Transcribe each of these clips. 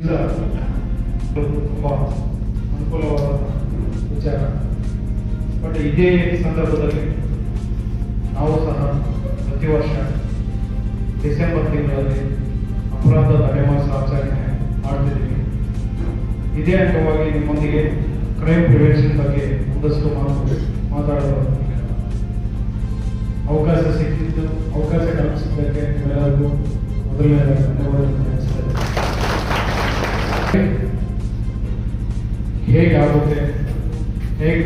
ತುಂಬ ಅನುಕೂಲವಾದ ವಿಚಾರ ಬಟ್ ಇದೇ ಸಂದರ್ಭದಲ್ಲಿ ನಾವು ಸಹ ಪ್ರತಿ ವರ್ಷ ಡಿಸೆಂಬರ್ ತಿಂಗಳಲ್ಲಿ ಅಪರಾಧ ತಡೆಮಾಸ ಆಚರಣೆ ಮಾಡ್ತಿದ್ದೀವಿ. ಇದೇ ಅಂಗವಾಗಿ ನಿಮ್ಮೊಂದಿಗೆ ಕ್ರೈಮ್ ಪ್ರಿವೆನ್ಷನ್ ಬಗ್ಗೆ ಒಂದಷ್ಟು ಮಾತು ಮಾತಾಡಲು ಅವಕಾಶ ಸಿಕ್ಕಿದ್ದು, ಅವಕಾಶ ಕಲ್ಪಿಸಿದ್ದಕ್ಕೆ ಎಲ್ಲರಿಗೂ ಮೊದಲನೇ ಧನ್ಯವಾದಗಳು.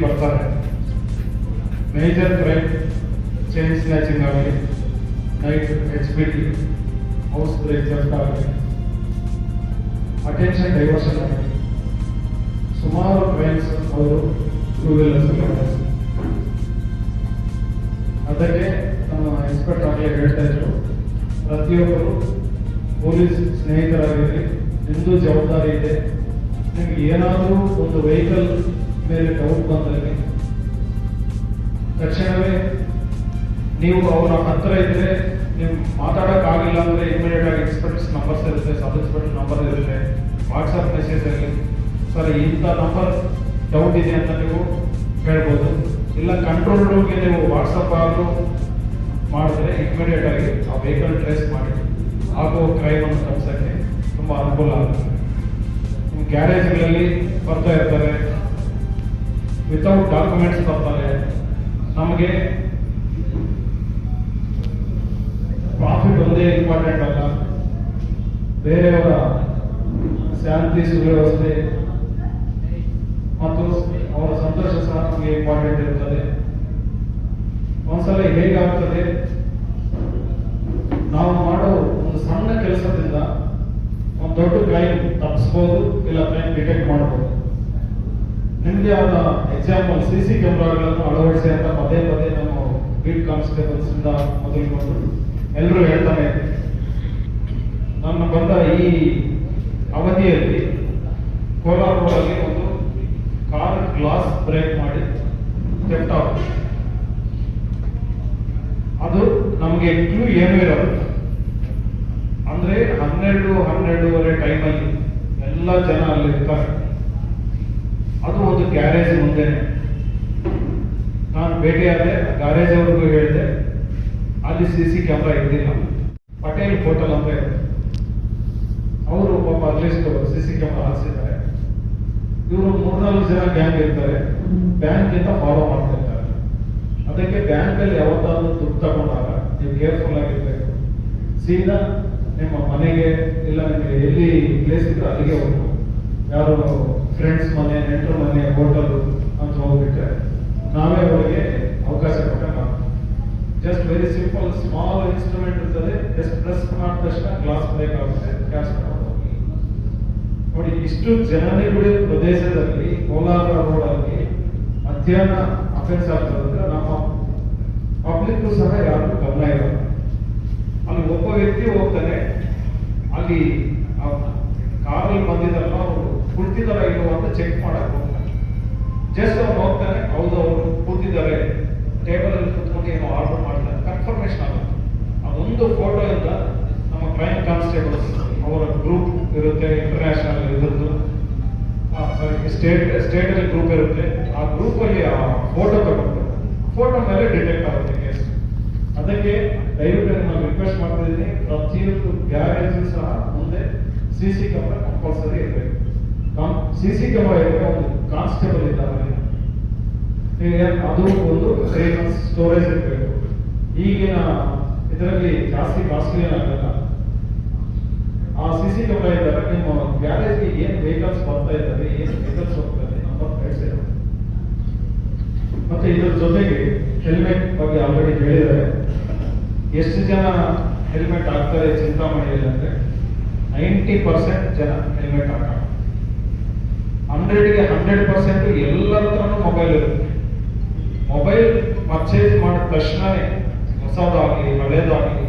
ಬರ್ತಾರೆ. ಮೇಜರ್ ಕ್ರೈಮ್ ಚೈನ್ ಸ್ನ್ಯಾಚಿಂಗ್ ಆಗಲಿ night H B T house break ಆಗಲಿ ಅಟೆನ್ಷನ್ ಡೈವರ್ಷನ್ ಆಗಲಿ ಸುಮಾರು ಕ್ರೈಮ್ಸ್ ಅವರು ಟೂ ಅದಕ್ಕೆ ನಮ್ಮ ಇನ್ಸ್ಪೆಕ್ಟರ್ ಆಗಲೇ ಹೇಳ್ತಾ ಇದ್ರು, ಪ್ರತಿಯೊಬ್ಬರು ಪೊಲೀಸ್ ಸ್ನೇಹಿತರಾಗಿರಲಿ ನಿಮ್ಮದು ಜವಾಬ್ದಾರಿ ಇದೆ. ನಿಮ್ಗೆ ಏನಾದರೂ ಒಂದು ವೆಹಿಕಲ್ ಮೇಲೆ ಡೌಟ್ ಬಂದರೆ ತಕ್ಷಣವೇ ನೀವು ಅವರ ಹತ್ರ ಇದ್ರೆ, ನೀವು ಮಾತಾಡೋಕ್ಕಾಗಿಲ್ಲ ಅಂದ್ರೆ ಇಮಿಡಿಯೇಟ್ ಆಗಿ ಎಕ್ಸ್ಪರ್ಟ್ಸ್ ನಂಬರ್ಸ್ ಇರುತ್ತೆ ಸಬ್ ಎಕ್ಸ್ಪರ್ಟ್ ನಂಬರ್ ಇರುತ್ತೆ ವಾಟ್ಸಪ್ ಮೆಸೇಜ್ ಆಗಲಿ ಸರ್, ಇಂಥ ನಂಬರ್ ಡೌಟ್ ಇದೆ ಅಂತ ನೀವು ಹೇಳ್ಬೋದು. ಇಲ್ಲ ಕಂಟ್ರೋಲ್ ರೂಮ್ಗೆ ನೀವು ವಾಟ್ಸಪ್ ಆದರೂ ಮಾಡಿದ್ರೆ ಇಮಿಡಿಯೇಟ್ ಆಗಿ ಆ ವೆಹಿಕಲ್ ಟ್ರೇಸ್ ಮಾಡಿ. ಆಗೋ ಕ್ರೈಮ್ ಅನ್ನು ತಪ್ಪಿಸಕ್ಕೆ ತುಂಬಾ ಅನುಕೂಲ ಆಗುತ್ತೆ. ನಿಮ್ಮ ಗ್ಯಾರೇಜ್ಗಳಲ್ಲಿ ಬರ್ತಾ ಇರ್ತಾರೆ. ವಿತೌಟ್ ಡಾಕ್ಯುಮೆಂಟ್ಸ್ ಬರ್ತಾರೆ ನಮಗೆ ಪ್ರಾಫಿಟ್ ಒಂದೇ ಇಂಪಾರ್ಟೆಂಟ್ ಅಲ್ಲ. ಬೇರೆಯವರ ಶಾಂತಿ ಸುವ್ಯವಸ್ಥೆ ಮತ್ತು ಅವರ ಸಂತೋಷ ಸಹ ನಮಗೆ ಇಂಪಾರ್ಟೆಂಟ್ ಇರುತ್ತದೆ ಒಂದ್ಸಲ ಹೇಗಾಗ್ತದೆ? ನಾವು ಮಾಡೋ ಒಂದು ಸಣ್ಣ ಕೆಲಸದಿಂದ ಒಂದು ದೊಡ್ಡ ಕ್ರೈಮ್ ತಪ್ಪಿಸ್ಬೋದು ಇಲ್ಲ ಕ್ರೈಮ್ ಡಿಟೆಕ್ಟ್ ಮಾಡಬಹುದು ನಿಮ್ಗೆ ಆದ ಎಕ್ಸಾಂಪಲ್ ಸಿ ಸಿ ಕ್ಯಾಮ್ರಾಗಳನ್ನು ಅಳವಡಿಸಿ ಅಂತ ಪದೇ ಪದೇ ನಮ್ಮ ಬೀಟ್ ಕಾನ್ಸ್ಟೇಬಲ್ಸ್ ಇಂದ ಮೊದಲುಕೊಂಡು ಎಲ್ಲರೂ ಹೇಳ್ತಾನೆ. ನನ್ನ ಬಂದ ಈ ಅವಧಿಯಲ್ಲಿ ಕೋಲಾರಲ್ಲಿ ಒಂದು ಕಾರ್ ಗ್ಲಾಸ್ ಬ್ರೇಕ್ ಮಾಡಿ ಆಗುತ್ತೆ. ಅದು ನಮಗೆ ಕ್ಲೂ ಏನೂ ಇರೋದು ಅಂದ್ರೆ ಹನ್ನೆರಡು, ಹನ್ನೆರಡೂವರೆ ಟೈಮಲ್ಲಿ ಎಲ್ಲ ಜನ ಅಲ್ಲಿ ಇರ್ತಾರೆ ಅದು ಒಂದು ಗ್ಯಾರೇಜ್ ಮುಂದೆ. ನಾನು ಭೇಟಿಯಾದೆ ಗ್ಯಾರೇಜ್ ಅವ್ರಿಗೂ ಹೇಳಿದೆ, ಅಲ್ಲಿ ಸಿ ಸಿ ಕ್ಯಾಮ್ರಾ ಇದ್ದಿಲ್ಲ. ಪಟೇಲ್ ಹೋಟೆಲ್ ಅಂತ ಇದೆ. ಅವರು ಪಾಪ at least C C camera ಹಾಕ್ಸಿದ್ದಾರೆ. ಇವರು ಮೂರ್ನಾಲ್ಕು ಜನ ಗ್ಯಾಂಗ್ ಇರ್ತಾರೆ. ಬ್ಯಾಂಕ್ ಇಂದ ಫಾಲೋ ಮಾಡ್ತಾ ಇರ್ತಾರೆ ಅದಕ್ಕೆ ಬ್ಯಾಂಕ್ ಅಲ್ಲಿ ಯಾವತ್ತಾದ್ರೂ ದುಡ್ಡು ತಗೊಂಡಾಗ ನೀವು ಕೇರ್ಫುಲ್ ಆಗಿರ್ಬೇಕು. ಸೀದಾ ನಿಮ್ಮ ಮನೆಗೆ, ಇಲ್ಲ ನಿಮಗೆ ಎಲ್ಲಿ ಪ್ಲೇಸ್ ಇದ್ರೆ ಅಲ್ಲಿಗೆ ಹೋಗ್ಬೋದು ಯಾರು ಫ್ರೆಂಡ್ಸ್ ಮನೆ ನೆಂಟರ ಮನೆ ಹೋಟೆಲು ಅಂತ ಹೋಗ್ಬಿಟ್ರೆ ನಾವೇ ಅವರಿಗೆ ಅವಕಾಶ ಕೊಟ್ಟಾಗ just very simple small instrument ಇರ್ತದೆ ಜಸ್ಟ್ ಪ್ರೆಸ್ ಮಾಡಿದ ತಕ್ಷಣ ಗ್ಲಾಸ್ ಬ್ರೇಕ್ ಆಗುತ್ತೆ ಕ್ಯಾಶ್ ನೋಡಿ, ಇಷ್ಟು ಜನನಿಬಿಡ ಪ್ರದೇಶದಲ್ಲಿ, ಕೋಲಾರ ರೋಡಲ್ಲಿ ಮಧ್ಯಾಹ್ನ ಅಫೆನ್ಸ್ ಆಗ್ತದಂದ್ರೆ ನಮ್ಮ ಪಬ್ಲಿಕ್ ಸಹ ಯಾರು ಗಮನ ಅಲ್ಲಿ ಒಬ್ಬ ವ್ಯಕ್ತಿ ಹೋಗ್ತಾನೆ. ಅಲ್ಲಿ ಕಾರಲ್ಲಿ ಬಂದಿದ್ದಾರಲ್ಲ ಅವರು ಕುಳಿತಿದಾರ ಇಲ್ಲೋ ಅಂತ ಚೆಕ್ ಮಾಡಕ್ ಹೋಗ್ತಾನೆ ಜಸ್ಟ್ ಅವ್ರು ಹೋಗ್ತಾನೆ ಹೌದು, ಅವರು ಕೂತಿದ್ದಾರೆ ಟೇಬಲ್ ಅಲ್ಲಿ ಕುತ್ಕೊಂಡು ಏನೋ ಆರ್ಡರ್ ಮಾಡ್ತಾರೆ ಕನ್ಫರ್ಮೇಶನ್ ಆಗುತ್ತೆ. ಅದೊಂದು ಫೋಟೋ ಇಂದ ನಮ್ಮ ಕ್ರೈಮ್ ಕಾನ್ಸ್ಟೇಬಲ್ಸ್ ಅವರ ಗ್ರೂಪ್ ಇರುತ್ತೆ ಇಂಟರ್ನ್ಯಾಷನಲ್ ಇದ್ರದ್ದು. ಸ್ಟೇಟ್ ಅಲ್ಲಿ ಗ್ರೂಪ್ ಇರುತ್ತೆ. ಆ ಗ್ರೂಪ್ ಅಲ್ಲಿ ಆ ಫೋಟೋ ತಗೊಂಡು ಫೋಟೋ ಮೇಲೆ ಡಿಟೆಕ್ಟ್ ಆಗುತ್ತೆ ಕೇಸ್ ಅದಕ್ಕೆ ದಯವಿಟ್ಟು ನಾನು ರಿಕ್ವೆಸ್ಟ್ ಮಾಡ್ತಾ ಇದ್ದೀನಿ ಪ್ರತಿಯೊಂದು ಗ್ಯಾರೇಜ್ ಸಹ ಮುಂದೆ ಸಿ ಸಿ ಕ್ಯಾಮ್ರಾ ಕಂಪಲ್ಸರಿ ಇರಬೇಕು. ಸಿ ಸಿ ಕ್ಯಾಮ್ರಾ ಇದ್ರೆ ಒಂದು ಕಾನ್ಸ್ಟೇಬಲ್ ಇದ್ದಾರೆ ಈಗ ಅದು ಒಂದು ತ್ರೀ ಸ್ಟೋರೇಜ್ ಇರಬೇಕು. ಈಗಿನ ಇದರಲ್ಲಿ ಜಾಸ್ತಿ ಕಾಸ್ಟ್ಲಿ ಆಗಲ್ಲ. ಆ ಸಿ ಸಿ ಕ್ಯಾಮ್ರಾ ಇದ್ದಾಗ ನಿಮ್ಮ ಗ್ಯಾರೇಜ್ಗೆ ಏನು ವೆಹಿಕಲ್ಸ್ ಬರ್ತಾ ಇದ್ದಾರೆ ಏನು ವೆಹಿಕಲ್ಸ್ ಹೋಗ್ತಾರೆ ನಂಬರ್ ಕಳಿಸಿರುತ್ತೆ ಮತ್ತೆ ಇದ್ರ ಜೊತೆಗೆ ಹೆಲ್ಮೆಟ್ ಬಗ್ಗೆ ಆಲ್ರೆಡಿ ಹೇಳಿದ್ದಾರೆ. ಎಷ್ಟು ಜನ ಹೆಲ್ಮೆಟ್ ಹಾಕ್ತಾರೆ ಚಿಂತಾಮಣಿಯಲ್ಲಿ ಅಂದ್ರೆ ನೈಂಟಿ ಪರ್ಸೆಂಟ್ ಜನ ಹೆಲ್ಮೆಟ್ ಹಾಕಲ್ಲ ಹಂಡ್ರೆಡ್ಗೆ ಹಂಡ್ರೆಡ್ ಪರ್ಸೆಂಟ್ ಎಲ್ಲರ ಹತ್ರನೂ ಮೊಬೈಲ್ ಇರುತ್ತೆ. ಮೊಬೈಲ್ ಪರ್ಚೇಸ್ ಮಾಡಿದ ತಕ್ಷಣವೇ ಹೊಸದಾಗಲಿ, ಹಳೇದಾಗಲಿ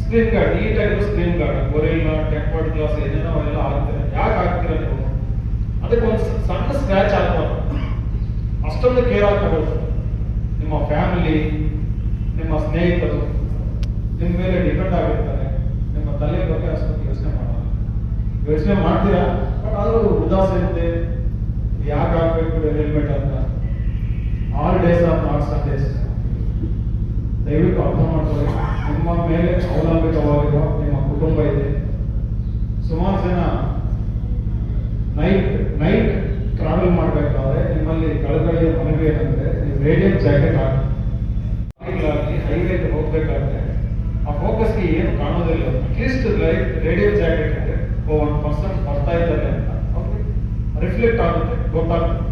screen guard ನೀಟಾಗಿರೋ screen guard gorilla tempered glass ಏನೇನೋ ಎಲ್ಲ ಆಗ್ತಾರೆ ಯಾಕೆ ಆಗ್ತೀರ ನೀವು? ಅದಕ್ಕೆ ಒಂದು ಸಣ್ಣ ಸ್ಕ್ರಾಚ್ ಆಗ್ಬಾರ್ದು ಅಷ್ಟೊಂದು ಕೇರ್ ಆಗ್ಬೋದು ನಿಮ್ಮ ಫ್ಯಾಮಿಲಿ ನಿಮ್ಮ ಸ್ನೇಹಿತರು, ನಿಮ್ಮ ಮೇಲೆ ಡಿಪೆಂಡ್ ಆಗಿರ್ತಾರೆ. ನಿಮ್ಮ ತಲೆ ಬಗ್ಗೆ ಅಷ್ಟೊಂದು ಯೋಚನೆ ಮಾಡೋಣ ಯೋಚನೆ ಮಾಡ್ತೀರಾ? ಬಟ್ ಆದ್ರೂ ಉದಾಸೀನತೆ ಯಾಕೆ ಹಾಕ್ಬೇಕು ಹೆಲ್ಮೆಟ್ ಅಂತ. All days are not Sundays ದಯವಿಟ್ಟು ಅರ್ಥ ಮಾಡ್ಕೊಳ್ಳಿ. ನಿಮ್ಮ ಮೇಲೆ ಅವಲಂಬಿತವಾಗಿರುವ ನಿಮ್ಮ ಕುಟುಂಬ ಇದೆ. ಸುಮಾರು ಜನ ನೈಟ್ ನೈಟ್ ಟ್ರಾವೆಲ್ ಮಾಡಬೇಕಾದ್ರೆ ನಿಮ್ಮಲ್ಲಿ ಕಳಕಳಿಯ ಮನವಿ ಏನಂದ್ರೆ ನೀವು ರೇಡಿಯಂ ಜಾಕೆಟ್ ಹಾಕಿ. ಹೈವೇಗೆ ಹೋಗ್ಬೇಕಾದ್ರೆ ಆ ಫೋಕಸ್ಗೆ ಏನು ಕಾಣೋದಿಲ್ಲ. At least light radio jacket ಇದೆ. ಒನ್ ಪರ್ಸನ್ ಬರ್ತಾ ಇದ್ದಾರೆ. ರಿಫ್ಲೆಕ್ಟ್ ಆಗುತ್ತೆ. ಗೊತ್ತಾಗುತ್ತೆ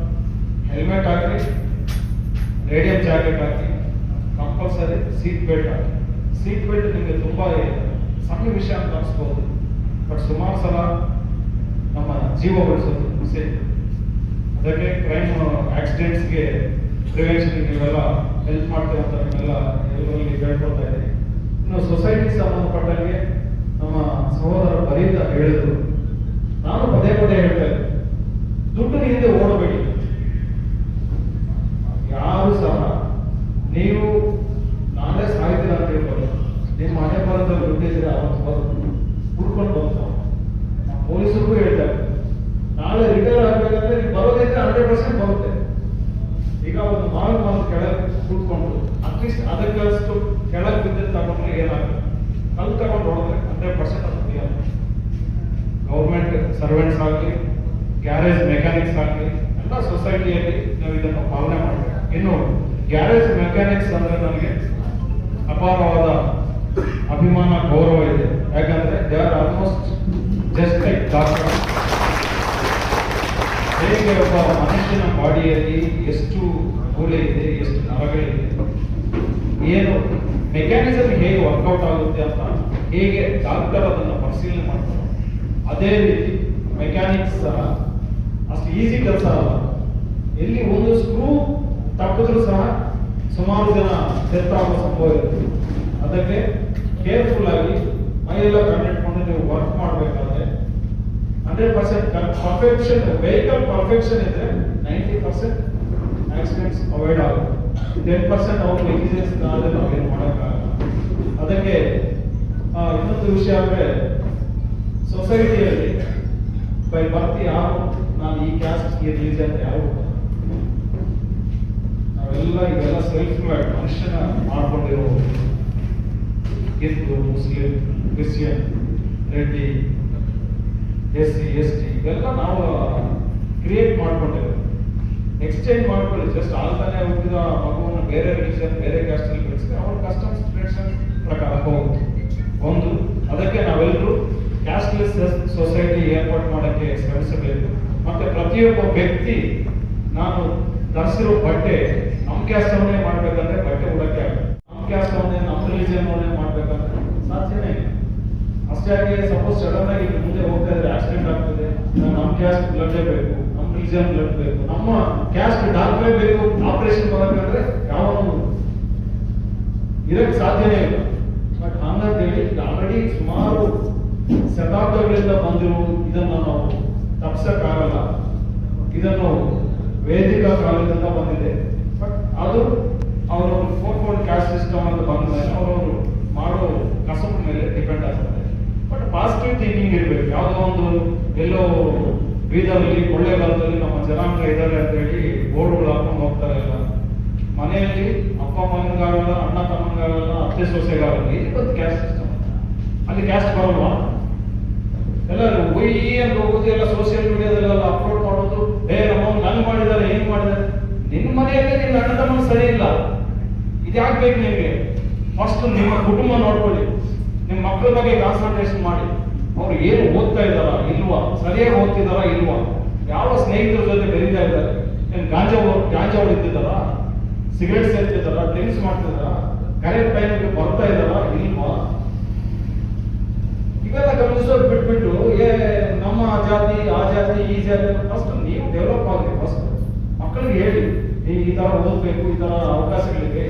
ಹೆಲ್ಮೆಟ್ ಹಾಕಿ ರೇಡಿಯಂ ಜಾಕೆಟ್ ಹಾಕಿ ಕಂಪಲ್ಸರಿ ಸೀಟ್ ಬೆಲ್ಟ್ ಹಾಕಿ ಸೀಟ್ ಬೆಲ್ಟ್ ನಿಮಗೆ ತುಂಬ ಸಣ್ಣ ವಿಷಯ ಅಂತ ಅನ್ಸ್ಬೋದು. ಬಟ್ ಸುಮಾರು ಸಲ ನಮ್ಮ ಜೀವ ಉಳಿಸೋದು ಸೇರಿ ಅದಕ್ಕೆ ಕ್ರೈಮ್ ಆಕ್ಸಿಡೆಂಟ್ಸ್ಗೆ ಪ್ರಿವೆನ್ಷನ್ ನೀವೆಲ್ಲ ಹೆಲ್ಪ್ ಮಾಡ್ತೀವಿ ಅಂತ ನಿಮ್ಮೆಲ್ಲ ಎಲ್ಲರಲ್ಲಿ ಕೇಳ್ಕೊಳ್ತಾ ಇದ್ದೀನಿ ಇನ್ನು ಸೊಸೈಟಿ ಸಂಬಂಧಪಟ್ಟಂಗೆ ನಮ್ಮ ಸಹೋದರ ಬರೀದ ಹೇಳಿದ್ರು ನಾನು ಪದೇ ಪದೇ ಹೇಳ್ತಾ ಇದ್ದೆ ದುಡ್ಡು ಹಿಂದೆ ಓಡಬೇಡಿ ಯಾರು ಸಹ ನೀವು ನಾಳೆ ಸಾಯ್ತೀರ ಅಂತ ಹೇಳ್ಬೋದು ನಿಮ್ಮ ಮನೆ ಬರೋದ್ರಲ್ಲಿ ದುಡ್ಡಿದ್ರೆ ಅವತ್ತು ಬರೋದು ಹುಡ್ಕೊಂಡು ಬರ್ತಾವ ಪೊಲೀಸರಿಗೂ ಹೇಳ್ತಾರೆ ನಾಳೆ ರಿಟೈರ್ ಆಗ್ಬೇಕಂದ್ರೆ ನೀವು ಬರೋದಿದ್ರೆ ಹಂಡ್ರೆಡ್ ಪರ್ಸೆಂಟ್ ಬರುತ್ತೆ ಈಗ ಒಂದು ಮಾವಿನ ಮರದ ಕೆಳಗೆ ಕೂತ್ಕೊಂಡು ಅದಕ್ಕಷ್ಟು ಕೆಳಗೆ ಬಿದ್ದರೆ ತಗೊಂಡ್ರೆ ಏನಾಗುತ್ತೆ? ಕಲ್ ತಗೊಂಡು ನೋಡಿದ್ರೆ ಹಂಡ್ರೆಡ್ ಪರ್ಸೆಂಟ್ ಅದು ಮುಗಿಯಲ್ಲ ಗೌರ್ಮೆಂಟ್ ಸರ್ವೆಂಟ್ಸ್ ಆಗಲಿ ಗ್ಯಾರೇಜ್ ಮೆಕ್ಯಾನಿಕ್ಸ್ ಆಗಲಿ, ಎಲ್ಲ ಸೊಸೈಟಿಯಲ್ಲಿ ನಾವು ಇದನ್ನು ಪಾಲನೆ ಮಾಡಬೇಕು. ಇನ್ನು ಗ್ಯಾರೇಜ್ ಮೆಕ್ಯಾನಿಕ್ಸ್ ಅಂದ್ರೆ ನನಗೆ ಅಪಾರವಾದ ಅಭಿಮಾನ, ಗೌರವ ಇದೆ. ಯಾಕಂದ್ರೆ they are almost just like doctor ಹೇಗೆ ಒಬ್ಬ ಮನುಷ್ಯನ ಬಾಡಿಯಲ್ಲಿ ಎಷ್ಟು ಮೂಲೆ ಇದೆ, ಎಷ್ಟು ನರಗಳಿದೆ. ಏನು ಮೆಕ್ಯಾನಿಸಮ್ ಹೇಗೆ ವರ್ಕೌಟ್ ಆಗುತ್ತೆ ಅಂತ ಹೇಗೆ ಡಾಕ್ಟರ್ ಅದನ್ನು ಪರಿಶೀಲನೆ ಮಾಡ್ತಾರೆ. ಅದೇ ರೀತಿ ಮೆಕ್ಯಾನಿಕ್ಸ್ ಸಹ ಅಷ್ಟು ಈಸಿ ಕೆಲಸ ಅಲ್ಲ. ಎಲ್ಲಿ ಒಂದು ಸ್ಕ್ರೂ ತಪ್ಪಿದ್ರು ಸಹ ಸುಮಾರು ಜನ ಡೆತ್ ಆಗೋ ಸಂಭವ ಇರುತ್ತೆ. ಅದಕ್ಕೆ ಕೇರ್ಫುಲ್ ಆಗಿ ಮೈಯೆಲ್ಲ ಕಂಡಿಟ್ಕೊಂಡು ನೀವು ವರ್ಕ್ ಮಾಡಬೇಕಾದ್ರೆ hundred percent perfection vehicle perfection ಇದ್ರೆ ನೈಂಟಿ ಪರ್ಸೆಂಟ್ ಆಕ್ಸಿಡೆಂಟ್ಸ್ ಅವಾಯ್ಡ್ ಆಗುತ್ತೆ. ಟೆನ್ ಪರ್ಸೆಂಟ್ ಅವ್ರ ನೆಗ್ಲಿಜೆನ್ಸ್ ನಾವೇ ನಾವೇನು ಮಾಡೋಕ್ಕಾಗಲ್ಲ. ಅದಕ್ಕೆ ಇನ್ನೊಂದು ವಿಷಯ ಅಂದ್ರೆ ಸೊಸೈಟಿಯಲ್ಲಿ ಬೈ ಬರ್ತಿ ಯಾರು, ನಾನು ಈ ಕ್ಯಾಸ್ಟ್ ಈ ಅಂತ ಯಾರು ನಾವೆಲ್ಲ ಇವೆಲ್ಲ ಸೆಲ್ಫ್ ಮನುಷ್ಯನ ಮಾಡ್ಕೊಂಡಿರೋ Hindu, Muslim, Christian, Reddy S C S T ಇವೆಲ್ಲ ನಾವು ಕ್ರಿಯೇಟ್ ಮಾಡ್ಕೊಂಡಿರೋದು ಎಕ್ಸ್ಚೇಂಜ್ ಮಾಡ್ಕೊಳ್ಳಿ. ಜಸ್ಟ್ ಆಲ್ತಾನೆ ಹುಟ್ಟಿದ ಮಗುವನ್ನು ಬೇರೆ ರಿಲಿಜನ್ ಬೇರೆ ಕಾಸ್ಟ್ ಅಲ್ಲಿ ಬೆಳೆಸಿದ್ರೆ ಅವ್ರ ಕಸ್ಟಮ್ಸ್ ಟ್ರೆಡಿಷನ್ ಪ್ರಕಾರ ಹೋಗುತ್ತೆ. ಒಂದು, ಅದಕ್ಕೆ ನಾವೆಲ್ಲರೂ ಕ್ಯಾಸ್ಟ್ಲೆಸ್ ಸೊಸೈಟಿ ಏರ್ಪಾಟ್ ಮಾಡೋಕ್ಕೆ ಶ್ರಮಿಸಬೇಕು. ಮತ್ತೆ ಪ್ರತಿಯೊಬ್ಬ ವ್ಯಕ್ತಿ, ನಾನು ಧರಿಸಿರೋ ಬಟ್ಟೆ ನಮ್ಮ ಕ್ಯಾಸ್ಟವನ್ನೇ ಮಾಡಬೇಕಂದ್ರೆ ಬಟ್ಟೆ ಉಡಕ್ಕೆ ಆಗುತ್ತೆ ನಮ್ಮ ಕ್ಯಾಸ್ಟ್ ಅವನ್ನೇ ನಮ್ಮ ರಿಲಿಜನ್ ಅವನ್ನೇ ಮಾಡ್ಬೇಕಂದ್ರೆ ಸಾಧ್ಯನೇ ಇಲ್ಲ. ಅಷ್ಟೇ ಆಗಿ ಸಪೋಸ್ ಸಡನ್ ಆಗಿ ಮುಂದೆ ಹೋಗ್ತಾ ಇದ್ರೆ ಆಕ್ಸಿಡೆಂಟ್ ಆಗ್ತದೆ ನಮ್ಮ ಕ್ಯಾಸ್ಟ್ ಬ್ಲಡ್ಡೇ ಬೇಕು. ರಿಲಿಜನ್ ಬೇಕು ನಮ್ಮ ಕ್ಯಾಸ್ಟ್ ಡಾಕ್ಟ್ರೇ ಬೇಕು ಆಪರೇಷನ್ ಮಾಡಬೇಕಂದ್ರೆ ಯಾವಾಗ ಇದಕ್ಕೆ ಸಾಧ್ಯನೇ ಇಲ್ಲ. ಬಟ್ ಹಂಗಂತೇಳಿ ಆಲ್ರೆಡಿ ಸುಮಾರು ಶತಾಬ್ದಗಳಿಂದ ಬಂದಿರೋ ಇದನ್ನು ನಾವು ತಪ್ಸಕ್ಕಾಗಲ್ಲ. ಇದನ್ನು ವೇದಿಕ ಕಾಲದಿಂದ ಬಂದಿದೆ. ಬಟ್ ಅದು ಅವರ ಫೋರ್ ಫೋರ್ ಕ್ಯಾಸ್ಟ್ ಸಿಸ್ಟಮ್ ಅಂತ ಬಂದ ಮೇಲೆ ಅವರವರು ಮಾಡೋ ಕಸಬ್ ಮೇಲೆ ಡಿಪೆಂಡ್ ಆಗ್ತದೆ. ಬಟ್ ಪಾಸಿಟಿವ್ ಥಿಂಕಿಂಗ್ ಇರಬೇಕು. ಯಾವುದೋ ಒಂದು ಎಲ್ಲೋ ಬೀದರಲ್ಲಿ ಕೊಳ್ಳೇಗಾಲದಲ್ಲಿ ನಮ್ಮ ಜನಾಂಗ ಇದ್ದಾರೆ ಅಂತ ಹೇಳಿ ಬೋರ್ಡ್ಗಳು ಹಾಕೊಂಡು ಹೋಗ್ತಾರೆ ಎಲ್ಲ ಮನೆಯಲ್ಲಿ ಅಪ್ಪ ಅಮ್ಮನಿಗಾಗಲ್ಲ ಅಣ್ಣ ತಮ್ಮನಿಗಾಗಲ್ಲ ಅತ್ತೆ ಸೊಸೆಗಾಗಲ್ಲ ಇಲ್ಲಿ ಒಂದು ಕ್ಯಾಸ್ಟ್ ಸಿಸ್ಟಮ್ ಅಲ್ಲಿ ಕ್ಯಾಸ್ಟ್ ಬರಲ್ವಾ? ಎಲ್ಲರೂ ಒಯ್ಯಿ ಅಂತ ಹೋಗೋದು ಎಲ್ಲ ಸೋಷಿಯಲ್ ಮೀಡಿಯಾದಲ್ಲೆಲ್ಲ ಅಪ್ಲೋಡ್ ಮಾಡೋದು, ಏ ನಮ್ಮ ನಂಗೆ ಮಾಡಿದ್ದಾರೆ, ಏನ್ ಮಾಡಿದ್ದಾರೆ? ನಿನ್ನ ಮನೆಯಲ್ಲಿ ನಿನ್ನ ಅಣ್ಣ ತಮ್ಮ ಸರಿ ಇಲ್ಲ. ಇದ್ಯಾಕ್ ನಿಮಗೆ ಫಸ್ಟ್ ನಿಮ್ಮ ಕುಟುಂಬ ನೋಡ್ಕೊಳ್ಳಿ. ನಿಮ್ಮ ಮಕ್ಕಳ ಬಗ್ಗೆ ಕಾನ್ಸಂಟ್ರೇಷನ್ ಮಾಡಿ. ಅವ್ರು ಏನು ಓದ್ತಾ ಇದ್ದಾರಾ ಇಲ್ವಾ? ಸರಿಯಾಗಿ ಓದ್ತಿದಾರ ಇಲ್ವಾ? ಯಾವ ಸ್ನೇಹಿತರ ಜೊತೆ ಬೆರೀತಾ ಇದ್ದಾರೆ. ಏನ್ ಗಾಂಜಾ ಗಾಂಜಾ ಹೊಡಿತಿದ್ದಾರಾ ಸಿಗರೆಟ್ ಸೇರ್ತಿದ್ದಾರಾ ಡ್ರಿಂಕ್ಸ್ ಮಾಡ್ತಿದ್ದಾರಾ? ಕರೆಕ್ಟ್ ಟೈಮ್ಗೆ ಬರ್ತಾ ಇದ್ದಾರಾ? ಇಲ್ವಾ? ಇವೆಲ್ಲ ಗಮನಿಸೋದು ಬಿಟ್ಬಿಟ್ಟು, ಏ, ನಮ್ಮ ಜಾತಿ, ಆ ಜಾತಿ, ಈ ಜಾತಿ ಫಸ್ಟ್ ನೀವು ಡೆವಲಪ್ ಆಗಲಿ ಫಸ್ಟ್ ಮಕ್ಕಳಿಗೆ ಹೇಳಿ ನೀವು ಈ ತರ ಓದಬೇಕು, ಈ ತರ ಅವಕಾಶಗಳಿಗೆ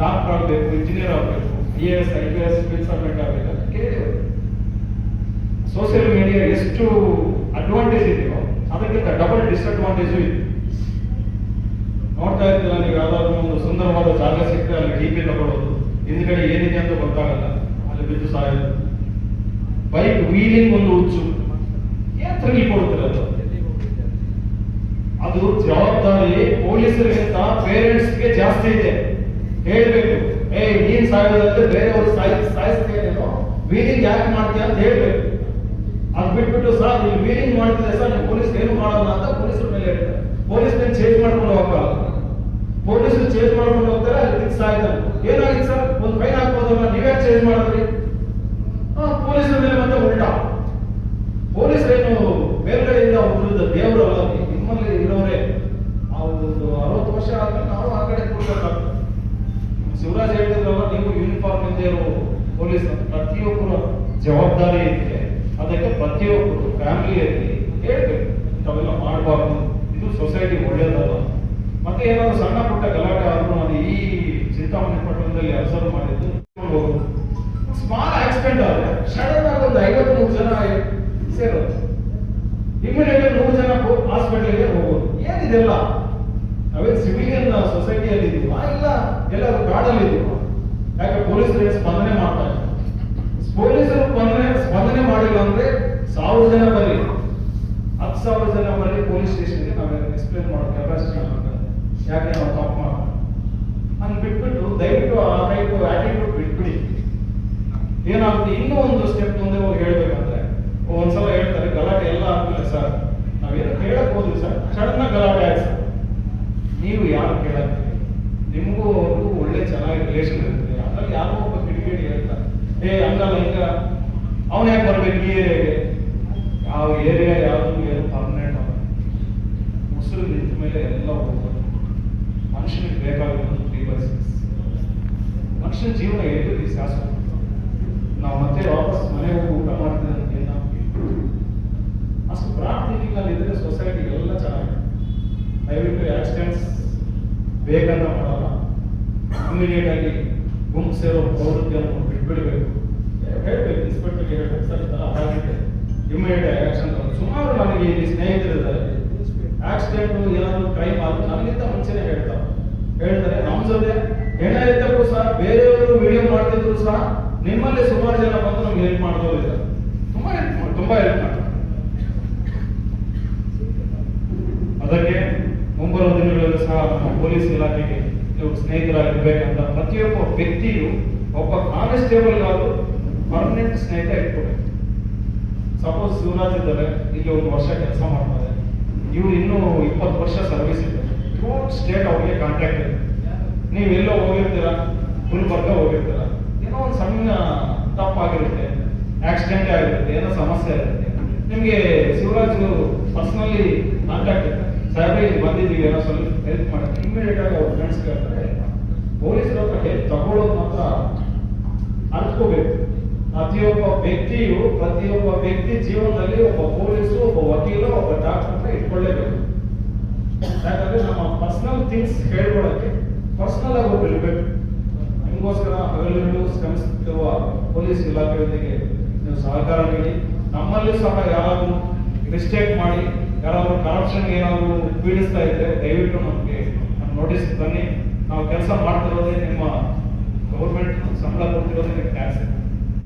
ಡಾಕ್ಟರ್ ಆಗಬೇಕು ಇಂಜಿನಿಯರ್ ಆಗಬೇಕು I S I P S consultant ಆಗಬೇಕು. ಅಂತ ಕೇಳಿ ಸೋಷಿಯಲ್ ಮೀಡಿಯಾ ಎಷ್ಟು ಅಡ್ವಾಂಟೇಜ್ ಇದೆಯೋ ಅದಕ್ಕಿಂತ ಡಬಲ್ ಡಿಸ್ಅಡ್ವಾಂಟೇಜು ಇದೆ. ನೋಡ್ತಾ ಇರ್ತೀರಾ ನೀವು ಯಾವ್ದಾದ್ರು ಒಂದು ಸುಂದರವಾದ ಜಾಗ ಸಿಕ್ಕರೆ ಅಲ್ಲಿ ಡಿಪಿ ತಗೊಳ್ಳೋದು. ಹಿಂದ್ಗಡೆ ಏನಿದೆ ಅಂತ ಗೊತ್ತಾಗಲ್ಲ. ಅಲ್ಲಿ ಬಿದ್ದು ಸಾಯೋದು. ಬೈಕ್ ವೀಲಿಂಗ್ ಒಂದು ಹುಚ್ಚು. ಏನ್ ಥ್ರಿಲ್ ಕೊಡುತ್ತಿಲ್ಲ ಅದು? ಅದು ಜವಾಬ್ದಾರಿ ಪೊಲೀಸರಿಗಿಂತ ಪೇರೆಂಟ್ಸ್ಗೆ ಜಾಸ್ತಿ ಇದೆ. ಹೇಳ್ಬೇಕು. ಏ ನೀನ್ ಸಾಯೋದಂದ್ರೆ ಬೇರೆಯವರು ಸಾಯ್ ಸಾಯಿಸ್ತೇನೇನೋ ವೀಲಿಂಗ್ ಯಾಕೆ ಮಾಡ್ತೀಯ? ಅಂತ ಹೇಳ್ಬೇಕು. ಅದ್ ಬಿಟ್ಬಿಟ್ಟು ಸರ್ ನೀವು ವೀಲಿಂಗ್ ಮಾಡ್ತಿದ್ರೆ ಸರ್ ನೀವು ಪೊಲೀಸ್ ಏನು ಮಾಡೋಣ ಅಂತ ಪೊಲೀಸರ ಮೇಲೆ ಹೇಳ್ತಾರೆ. ಪೊಲೀಸ್ ಚೇಂಜ್ ಮಾಡ್ಕೊಂಡು ಹೋಗಲ್ಲ ಪೊಲೀಸರು ಚೇಂಜ್ ಮಾಡ್ಕೊಂಡು ಹೋಗ್ತಾರೆ ಅಲ್ಲಿ ಫಿಕ್ಸ್ ಆಯ್ತಾರೆ ಏನಾಗಿತ್ತು ಸರ್ ಒಂದು ಫೈನ್ ಹಾಕ್ಬೋದಲ್ಲ ನೀವೇ ಚೇಂಜ್ ಮಾಡಿದ್ರಿ? ಪೊಲೀಸರ ಮೇಲೆ ಮತ್ತೆ ಉಲ್ಟಾ. ಪೊಲೀಸರೇನು ಮೇಲ್ಗಡೆಯಿಂದ ಒಬ್ಬರು ದೇವರು ಅಲ್ಲ ನಿಮ್ಮಲ್ಲಿ ಇರೋರೇ. ಒಂದು ಅರವತ್ತು ವರ್ಷ ಆದ್ಮೇಲೆ ನಾವು ಆ ಕಡೆ ಕೂರ್ಬೇಕಾಗ್ತದೆ. ಶಿವರಾಜ್ ಹೇಳಿದ್ರಲ್ಲ ನೀವು ಯೂನಿಫಾರ್ಮ್ ಇಲ್ಲದೆ ಇರೋ ಪೊಲೀಸ್ ಪ್ರತಿಯೊಬ್ಬರ ಜವಾಬ್ದಾರಿ ಇದೆ. ಅದಕ್ಕೆ ಪ್ರತಿಯೊಬ್ಬರು ಫ್ಯಾಮಿಲಿಯಲ್ಲಿ ಹೇಳ್ಬೇಕು ತಾವೆಲ್ಲ ಮಾಡಬಾರ್ದು. ಇದು ಸೊಸೈಟಿ ಒಳ್ಳೆಯದಲ್ಲ ಮತ್ತೆ ಏನಾದ್ರು ಸಣ್ಣ ಪುಟ್ಟ ಗಲಾಟೆ ಆದ್ರೂ ನಾನು ಈ ಚಿಂತಾಮಣಿ ಪಟ್ಟಣದಲ್ಲಿ ಅಬ್ಸರ್ವ್ ಮಾಡಿದ್ದು ಸ್ಮಾಲ್ ಆಕ್ಸಿಡೆಂಟ್ ಆದ್ರೆ ಸಡನ್ ಆಗಿ ಒಂದು ಐವತ್ತು ನೂರು ಜನ ಸೇರೋದು. ಇಮಿಡಿಯೇಟ್ ನೂರು ಜನ ಹಾಸ್ಪಿಟಲ್ಗೆ ಹೋಗೋದು. ಏನಿದೆಲ್ಲ? ನಾವೇ ಸಿವಿಲಿಯನ್ ಸೊಸೈಟಿಯಲ್ಲಿ ಇದೀವಾ? ಇಲ್ಲ, ಎಲ್ಲರೂ ಕಾಡಲ್ಲಿ ಇದೀವ? ಯಾಕೆ, ಪೊಲೀಸರು ಏನ್ ಸ್ಪಂದನೆ ಮಾಡ್ತಾರೆ ಪೊಲೀಸರು ಅಂದ್ರೆ ಸಾವಿರ ಜನ ಬರಲಿ, ಹತ್ತು ಸಾವಿರ ಜನ ಬರಲಿ ಪೊಲೀಸ್ ಸ್ಟೇಷನ್ಗೆ ನಾವು ಎಕ್ಸ್ಪ್ಲೇನ್ ಮಾಡೋ ಕೆಪಾಸಿಟಿ ಯಾಕೆ ನಾವು ತಪ್ಪು ಮಾಡೋದು? ಬಿಟ್ಬಿಟ್ಟು ದಯವಿಟ್ಟು ಆ ಟೈಪ್ ಆಟಿಟ್ಯೂಡ್ ಬಿಟ್ಬಿಡಿ. ಏನಾಗುತ್ತೆ? ಇನ್ನೂ ಒಂದು ಸ್ಟೆಪ್ ಮುಂದೆ ಹೋಗಿ ಹೇಳ್ಬೇಕಂದ್ರೆ, ಒಂದ್ಸಲ ಹೇಳ್ತಾರೆ, ಗಲಾಟೆ ಎಲ್ಲ ಆದ್ಮೇಲೆ ಸರ್ ನಾವೇನು ಹೇಳಕ್ ಹೋದ್ವಿ ಸರ್ ಸಡನ್ ಗಲಾಟೆ ಆಯ್ತು ಸರ್ ನೀವು ಯಾರು ಕೇಳಕ್ಕೆ ನಿಮಗೂ ಅವ್ರಿಗೂ ಒಳ್ಳೆ ಚೆನ್ನಾಗಿ ರಿಲೇಷನ್ ಇರ್ತದೆ ಅದ್ರಲ್ಲಿ ಯಾರೋ ಒಬ್ಬ ಕಿಡಿಗೇಡಿ ಹೇಳ್ತಾರೆ ಏ ಹಂಗಲ್ಲ ಹಿಂಗ ಅವನ ಯಾಕೆ ಬರ್ಬೇಕು ಈ ಏರಿಯಾಗೆ ಯಾವ ಏರಿಯಾ ಯಾವುದು ಏನು ಪರ್ಮನೆಂಟ್ ಅಲ್ಲ. ನಿಂತ ಮೇಲೆ ಎಲ್ಲ ಹೋಗ್ಬೋದು ಮನುಷ್ಯನಿಗೆ ಬೇಕಾಗಿರೋದು ತ್ರೀ ಬೈ ಸಿಕ್ಸ್ ಮನುಷ್ಯನ ಜೀವನ ಎಲ್ಲಿ ಶಾಸಕ ನಾವು ಮತ್ತೆ ವಾಪಸ್ ಮನೆಗೆ ಹೋಗಿ ಊಟ ನಾವು ಅಷ್ಟು ಪ್ರಾರ್ಥನೆಗಳಲ್ಲಿ ಇದ್ರೆ ಸೊಸೈಟಿ ಎಲ್ಲ ಚೆನ್ನಾಗಿದೆ. ದಯವಿಟ್ಟು ಆಕ್ಸಿಡೆಂಟ್ಸ್ ಬೇಗನ ಮಾಡಲ್ಲ. ಇಮಿಡಿಯೇಟ್ ಆಗಿ ಗುಂಪು ಸೇರೋ ಪ್ರವೃತ್ತಿಯನ್ನು ಬಿಟ್ಬಿಡ್ಬೇಕು ಹೇಳ್ಬೇಕು ಇನ್ಸ್ಪೆಕ್ಟರ್ಗೆ ಹೇಳ್ಬೇಕು ಸರ್ ಈ ಥರ ಆಗಿದೆ ಇಮಿಡಿಯೇಟ್ ಆಕ್ಷನ್ ಸುಮಾರು ನನಗೆ ಇಲ್ಲಿ ಸ್ನೇಹಿತರಿದ್ದಾರೆ ಆಕ್ಸಿಡೆಂಟ್ ಏನಾದ್ರು ಕ್ರೈಮ್ ಆದ್ರೆ ನನಗಿಂತ ಮುಂಚೆನೆ ಹೇಳ್ತಾರೆ. ಹೇಳ್ತಾರೆ ನಮ್ಮ ಜೊತೆ ಹೆಣ ಎತ್ತಕ್ಕೂ ಸಹ ಬೇರೆಯವರು ವಿಡಿಯೋ ಮಾಡ್ತಿದ್ರು ಸಹ ನಿಮ್ಮಲ್ಲಿ ಸುಮಾರು ಜನ ಬಂದು ನಮ್ಗೆ ಹೆಲ್ಪ್ ಇದ್ದಾರೆ ತುಂಬಾ ಹೆಲ್ಪ್ ತುಂಬಾ ಹೆಲ್ಪ್ ಅದಕ್ಕೆ ಮುಂಬರುವ ದಿನಗಳಲ್ಲಿ ಸಹ ನಮ್ಮ ಪೊಲೀಸ್ ಇಲಾಖೆಗೆ ನೀವು ಸ್ನೇಹಿತರಾಗಿರ್ಬೇಕಂತ ಪ್ರತಿಯೊಬ್ಬ ವ್ಯಕ್ತಿಯು ಒಬ್ಬ ಕಾನ್ಸ್ಟೇಬಲ್ ಆದ್ರೂ ಪರ್ಮನೆಂಟ್ ಸ್ನೇಹಿತ ಇಟ್ಕೊಬೇಕು. ಸಪೋಸ್ ಶಿವರಾಜ್ ಇದ್ದಾರೆ, ಇಲ್ಲಿ ಒಂದು ವರ್ಷ ಕೆಲಸ ಮಾಡ್ತಾರೆ. ಇವ್ರು ಇನ್ನೂ ಇಪ್ಪತ್ತು ವರ್ಷ ಸರ್ವಿಸ್ ಇದೆ. ಥ್ರೂಟ್ ಸ್ಟೇಟ್ ಅವ್ರಿಗೆ ಕಾಂಟ್ಯಾಕ್ಟ್ ಇದೆ. ನೀವು ಎಲ್ಲೋ ಹೋಗಿರ್ತೀರಾ? ಗುಲ್ಬರ್ಗ ಹೋಗಿರ್ತೀರ? ಏನೋ ಒಂದು ಸಣ್ಣ ತಪ್ಪಾಗಿರುತ್ತೆ. ಆಕ್ಸಿಡೆಂಟ್ ಆಗಿರುತ್ತೆ, ಏನೋ ಸಮಸ್ಯೆ ಇರುತ್ತೆ ನಿಮಗೆ ಶಿವರಾಜ್ ಪರ್ಸನಲಿ ಕಾಂಟ್ಯಾಕ್ಟ್ ಇದೆ. ಸಾಹೇಬ್ರೆ, ಇಲ್ಲಿ ಬಂದಿದ್ದೀವಿ, ಏನೋ ಸ್ವಲ್ಪ ಹೆಲ್ಪ್ ಮಾಡಿ. ಇಮಿಡಿಯೇಟ್ ಆಗಿ ಅವ್ರ ಫ್ರೆಂಡ್ಸ್ ಕೇಳ್ತಾರೆ ಪೊಲೀಸರ ಹತ್ರ ಹೆಲ್ಪ್ ತಗೊಳ್ಳೋದು ಮಾತ್ರ ಅನ್ಕೋಬೇಕು ಪ್ರತಿಯೊಬ್ಬ ವ್ಯಕ್ತಿಯು ಪ್ರತಿಯೊಬ್ಬ ವ್ಯಕ್ತಿ ಜೀವನದಲ್ಲಿ ಒಬ್ಬ ಪೊಲೀಸು, ಒಬ್ಬ ವಕೀಲ, ಒಬ್ಬ ಡಾಕ್ಟರ್ ಅಂತ ಇಟ್ಕೊಳ್ಳೇಬೇಕು. ಯಾಕಂದ್ರೆ ನಮ್ಮ ಪರ್ಸನಲ್ ಥಿಂಗ್ಸ್ ಹೇಳ್ಕೊಳಕ್ಕೆ ಪರ್ಸನಲ್ ಆಗಿ ಒಬ್ಬ ಇರ್ಬೇಕು. ನಿಮಗೋಸ್ಕರ ಹಗಲಿರುಳು ಶ್ರಮಿಸುತ್ತಿರುವ ಪೊಲೀಸ್ ಇಲಾಖೆಯೊಂದಿಗೆ ನೀವು ಸಹಕಾರ ನೀಡಿ. ನಮ್ಮಲ್ಲಿ ಸಹ ಯಾರಾದರೂ ಮಿಸ್ಟೇಕ್ ಮಾಡಿ, ಯಾರಾದರೂ ಕರಪ್ಷನ್ ಏನಾದರೂ ಪೀಡಿಸ್ತಾ ಇದ್ರೆ ದಯವಿಟ್ಟು ನಮಗೆ ನೋಟಿಸ್ ಬನ್ನಿ. ನಾವು ಕೆಲಸ ಮಾಡ್ತಿರೋದೇ ನಿಮ್ಮ ಗೌರ್ಮೆಂಟ್ ಸಂಬಳ ಕೊಡ್ತಿರೋದೇ ಟ್ಯಾಕ್ಸ್